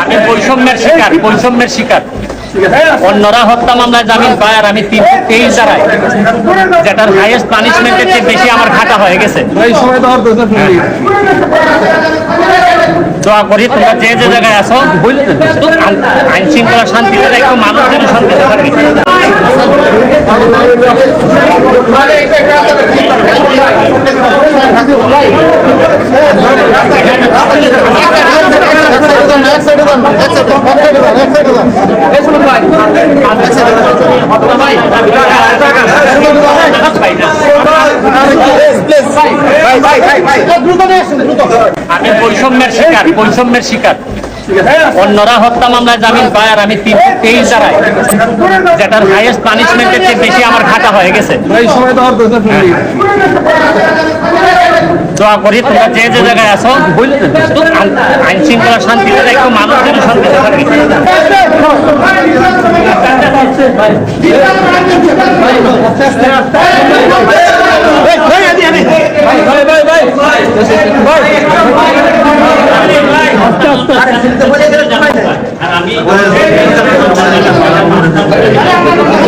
আমি বৈষম্যের শিকার বৈষম্যের শিকার। অন্যরা হত্যা মামলায় জামিন পায় আর আমি তিন তেইশ দাঁড়াই যেটার হাইয়েস্ট পানিশমেন্টের চেয়ে বেশি আমার খাটা হয়ে গেছে। পুলিশ। দোয়া করি তোমরা যে যে জায়গায় আছো আইন শৃঙ্খলা শান্তিতে একটু মানুষ যেন শান্তিতে থাকে আমি বৈষম্যের শিকার বৈষম্যের শিকার। অন্যরা হত্যা মামলায় জামিন পায় আর আমি তেইশ দাঁড়াই যেটার হাইয়েস্ট পানিশমেন্টের চেয়ে বেশি আমার খাটা হয়ে গেছে। দোয়া করি তোমরা যে যে জায়গায় আছো আইন শৃঙ্খলা শান্তিতে একটু মানুষ যেন শান্তিতে থাকে। আমি আমি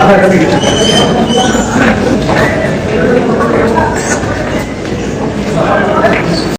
আমার কাছে